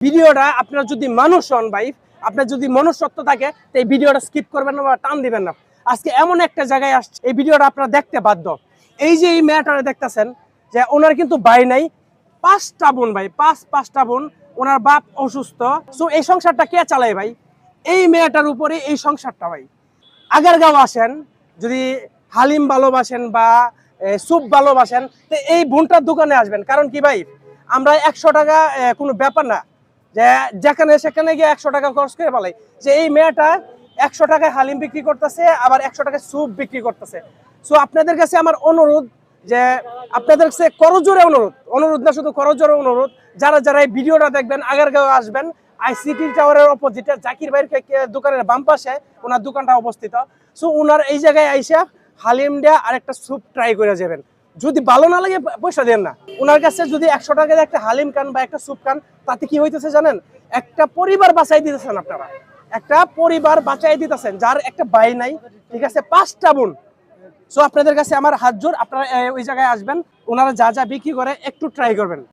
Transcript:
ভিডিওটা আপনার যদি মানুষ হন ভাই আপনার যদি মনুষ্যত্ব থাকে তো এই ভিডিওটা স্কিপ করবেন না বা টান দিবেন না। আজকে এমন একটা জায়গায় আসছে এই ভিডিওটা আপনারা দেখতে বাধ্য। এই যে এই মেয়েটা দেখতেছেন যে ওনার কিন্তু ভাই নাই পাঁচটা বোন ভাই পাঁচ পাঁচটা বোন ওনার বাপ অসুস্থ। সো এই সংসারটা কে চালায় ভাই? এই মেয়েটার উপরে এই সংসারটা ভাই। আগারগাঁও আসেন যদি হালিম ভালোবাসেন বা এ, স্যুপ ভালোবাসেন তো এই বোনটার দোকানে আসবেন। কারণ কি ভাই? আমরা একশো টাকা কোনো ব্যাপার না। যে যেখানে সেখানে গিয়ে একশো টাকা খরচ করে পালাই যে এই মেয়েটা একশো টাকায় হালিম বিক্রি করতেছে, আবার একশো টাকায় স্যুপ বিক্রি করতেছে। সো আপনাদের কাছে আমার অনুরোধ যে আপনাদের কাছে করজোরে অনুরোধ। অনুরোধ না, শুধু করজোরে অনুরোধ। যারা যারা এই ভিডিওটা দেখবেন, আগারগাঁও আসবেন আইসিটি টাওয়ারের অপোজিটে জাকির ভাইয়ের দোকানের বাম পাশে, ওনার দোকানটা অবস্থিত। সো ওনার এই জায়গায় আইসা হালিম দেয়া আর একটা স্যুপ ট্রাই করে যাবেন। যদি ভালো না লাগে পয়সা দেন না। ওনার কাছে যদি একশো টাকার একটা হালিম কান বা একটা সুপ কান তাতে কি হইতেছে জানেন? একটা পরিবার বাঁচাই দিতেছেন আপনারা। একটা পরিবার বাঁচাই দিতেছেন, যার একটা বাই নাই, ঠিক আছে, পাঁচটা বোন। সো আপনাদের কাছে আমার হাত জোর আপনারা ওই জায়গায় আসবেন ওনারা যা যা বিক্রি করে, একটু ট্রাই করবেন।